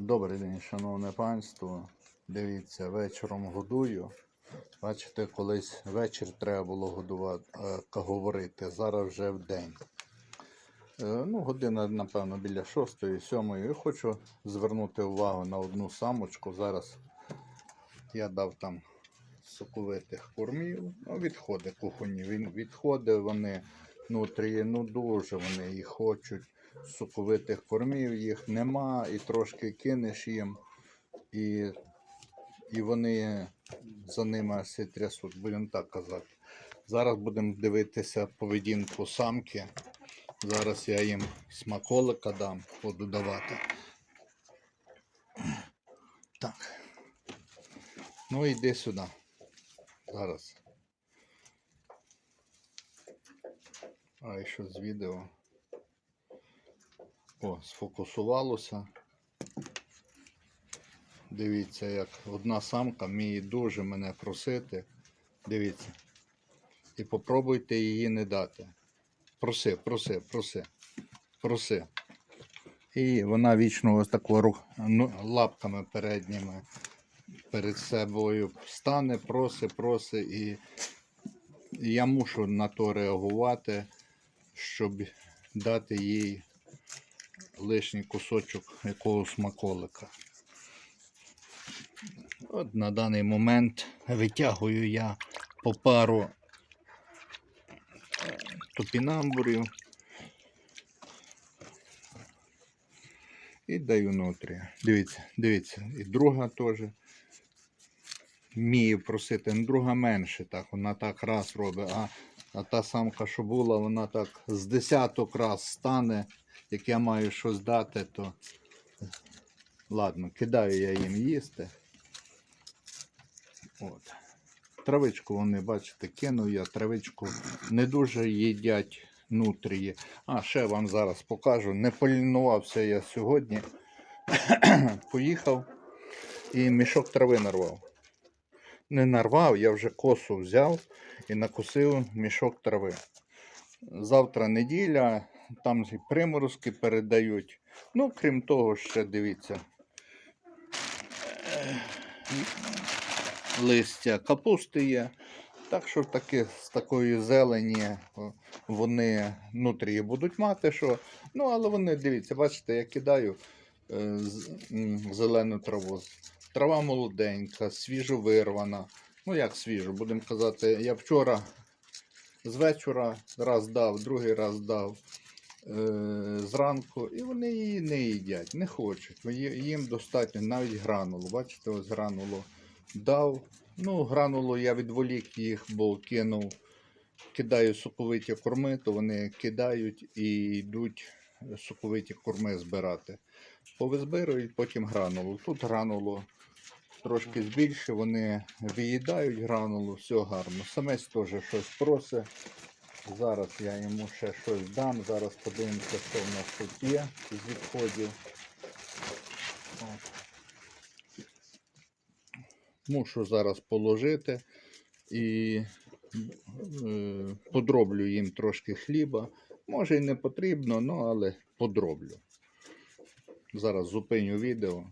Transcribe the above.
Добрий день, шановне панство. Дивіться, вечором годую. Бачите, колись вечір треба було годувати, е, говорити. Зараз вже в день. Е, Ну, година, напевно, біля шостої, сьомої. І хочу звернути увагу на одну самочку. Зараз я дав там соковитих кормів. Ну, відходи кухонні. Відходи, вони внутрі, ну дуже вони їх хочуть. Соковитих кормів їх нема, і трошки кинеш їм, і, і вони за ними все трясуть, будемо так казати. Зараз будемо дивитися поведінку самки. Зараз я їм смаколика дам, буду давати. Так. Ну йди сюди. Зараз. А що з відео? О, сфокусувалося. Дивіться, як одна самка вміє дуже мене просити. Дивіться. І попробуйте її не дати. Проси, проси, проси, проси. І вона вічно ось тако рух, ну, лапками передніми перед собою стане, проси, проси. І я мушу на то реагувати, щоб дати їй лишній кусочок якогось смаколика. От на даний момент витягую я по пару е, топінамбурів і даю нутрі. Дивіться, дивіться, і друга теж вміє просити, ну, друга менше так, вона так раз робить, а, а та самка, що була, вона так з десяток раз стане, як я маю щось дати, то ладно, кидаю я їм їсти. От. Травичку вони, бачите, кинув я, травичку не дуже їдять нутрії. А, ще вам зараз покажу. Не полінувався я сьогодні. Поїхав і мішок трави нарвав. Не нарвав, я вже косу взяв і накосив мішок трави. Завтра неділя, там і приморозки передають. Ну, крім того, ще дивіться. е, Листя капусти є. Так що таки з такої зелені вони внутрі будуть мати, що. Ну, але вони, дивіться, бачите, я кидаю е, зелену траву. Трава молоденька, свіжо вирвана. Ну, як свіжо, будемо казати, я вчора з вечора раз дав, другий раз дав е, зранку, і вони її не їдять, не хочуть. Їм достатньо навіть гранулу. Бачите, ось гранулу дав. Ну, гранулу я відволік їх, бо кинув, кидаю соковиті корми, то вони кидають і йдуть соковиті корми збирати. Повизбирують потім гранулу. Тут гранулу трошки збільше, вони виїдають гранулу, все гарно. Самець теж щось просить. Зараз я йому ще щось дам. Зараз подивимося, що в нас тут є з відходів. Мушу зараз положити і е, подроблю їм трошки хліба. Може і не потрібно, ну але подроблю. Зараз зупиню відео